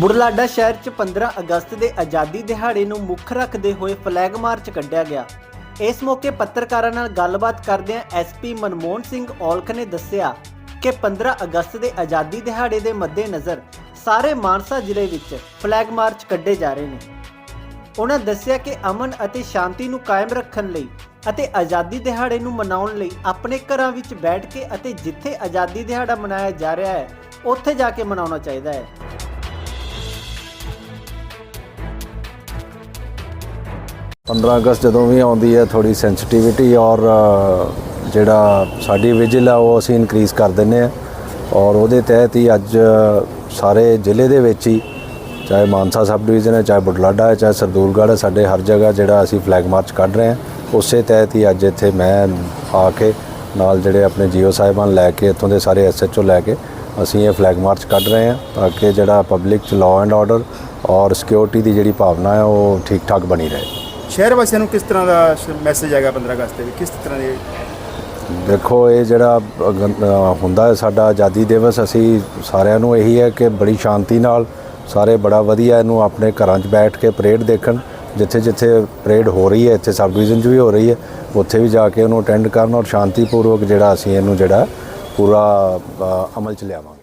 ਬੁਢਲਾਡਾ ਸ਼ਹਿਰ 'ਚ 15 ਅਗਸਤ ਦੇ ਆਜ਼ਾਦੀ ਦਿਹਾੜੇ ਨੂੰ ਮੁੱਖ ਰੱਖਦੇ ਹੋਏ ਫਲੈਗ ਮਾਰਚ ਕੱਢਿਆ ਗਿਆ। ਇਸ ਮੌਕੇ ਪੱਤਰਕਾਰਾਂ ਨਾਲ ਗੱਲਬਾਤ ਕਰਦਿਆਂ ਐਸਪੀ ਮਨਮੋਹਨ ਸਿੰਘ ਔਲਖ ਨੇ ਦੱਸਿਆ ਕਿ 15 ਅਗਸਤ ਦੇ ਆਜ਼ਾਦੀ ਦਿਹਾੜੇ ਦੇ ਮੱਦੇਨਜ਼ਰ ਸਾਰੇ ਮਾਨਸਾ ਜ਼ਿਲ੍ਹੇ ਵਿੱਚ ਫਲੈਗ ਮਾਰਚ ਕੱਢੇ ਜਾ ਰਹੇ ਨੇ। ਉਹਨਾਂ ਦੱਸਿਆ ਕਿ ਅਮਨ ਅਤੇ ਸ਼ਾਂਤੀ ਨੂੰ ਕਾਇਮ ਰੱਖਣ ਲਈ ਅਤੇ ਆਜ਼ਾਦੀ ਦਿਹਾੜੇ ਨੂੰ ਮਨਾਉਣ ਲਈ ਆਪਣੇ ਘਰਾਂ ਵਿੱਚ ਬੈਠ ਕੇ ਅਤੇ ਜਿੱਥੇ ਆਜ਼ਾਦੀ ਦਿਹਾੜਾ ਮਨਾਇਆ ਜਾ ਰਿਹਾ ਹੈ, ਉੱਥੇ ਜਾ ਕੇ ਮਨਾਉਣਾ ਚਾਹੀਦਾ ਹੈ। 15 ਅਗਸਤ ਜਦੋਂ ਵੀ ਆਉਂਦੀ ਹੈ ਥੋੜੀ ਸੈਂਸਿਟੀਵਿਟੀ ਔਰ ਜਿਹੜਾ ਸਾਡੀ ਵਿਜਿਲ ਆ ਉਹ ਅਸੀਂ ਇਨਕਰੀਜ਼ ਕਰ ਦਿੰਨੇ ਆ ਔਰ ਉਹਦੇ ਤਹਿਤ ਹੀ ਅੱਜ ਸਾਰੇ ਜ਼ਿਲ੍ਹੇ ਦੇ ਵਿੱਚ ਹੀ ਚਾਹੇ ਮਾਨਸਾ ਸਬ ਡਿਵੀਜ਼ਨ ਹੈ, ਚਾਹੇ ਬੁਢਲਾਡਾ ਹੈ, ਚਾਹੇ ਸਰਦੂਲਗੜ੍ਹ ਹੈ, ਸਾਡੇ ਹਰ ਜਗ੍ਹਾ ਜਿਹੜਾ ਅਸੀਂ ਫਲੈਗ ਮਾਰਚ ਕੱਢ ਰਹੇ ਹਾਂ। ਉਸੇ ਤਹਿਤ ਹੀ ਅੱਜ ਇੱਥੇ ਮੈਂ ਆ ਕੇ ਨਾਲ ਜਿਹੜੇ ਆਪਣੇ ਜੀਓ ਸਾਹਿਬਾਨ ਲੈ ਕੇ, ਇੱਥੋਂ ਦੇ ਸਾਰੇ ਐਸਐਚਓ ਲੈ ਕੇ ਅਸੀਂ ਇਹ ਫਲੈਗ ਮਾਰਚ ਕੱਢ ਰਹੇ ਹਾਂ ਤਾਂ ਕਿ ਜਿਹੜਾ ਪਬਲਿਕ ਚ ਲਾਅ ਐਂਡ ਆਰਡਰ ਔਰ ਸਿਕਿਉਰਿਟੀ ਦੀ ਜਿਹੜੀ ਭਾਵਨਾ ਹੈ ਉਹ ਠੀਕ ਠਾਕ ਬਣੀ ਰਹੇ। ਸ਼ਹਿਰ ਵਾਸੀਆਂ ਨੂੰ ਕਿਸ ਤਰ੍ਹਾਂ ਦਾ ਮੈਸੇਜ ਹੈਗਾ 15 ਅਗਸਤ ਦੇ ਵੀ ਕਿਸ ਤਰ੍ਹਾਂ ਦੇ ਦੇਖੋ, ਇਹ ਜਿਹੜਾ ਹੁੰਦਾ ਹੈ ਸਾਡਾ ਆਜ਼ਾਦੀ ਦਿਵਸ, ਅਸੀਂ ਸਾਰਿਆਂ ਨੂੰ ਇਹੀ ਹੈ ਕਿ ਬੜੀ ਸ਼ਾਂਤੀ ਨਾਲ ਸਾਰੇ ਬੜਾ ਵਧੀਆ ਇਹਨੂੰ ਆਪਣੇ ਘਰਾਂ 'ਚ ਬੈਠ ਕੇ ਪਰੇਡ ਦੇਖਣ। ਜਿੱਥੇ ਜਿੱਥੇ ਪਰੇਡ ਹੋ ਰਹੀ ਹੈ, ਇੱਥੇ ਸਬ ਡਿਵੀਜ਼ਨ 'ਚ ਵੀ ਹੋ ਰਹੀ ਹੈ, ਉੱਥੇ ਵੀ ਜਾ ਕੇ ਉਹਨੂੰ ਅਟੈਂਡ ਕਰਨ ਔਰ ਸ਼ਾਂਤੀਪੂਰਵਕ ਜਿਹੜਾ ਅਸੀਂ ਇਹਨੂੰ ਜਿਹੜਾ ਪੂਰਾ ਅਮਲ 'ਚ ਲਿਆਵਾਂਗੇ।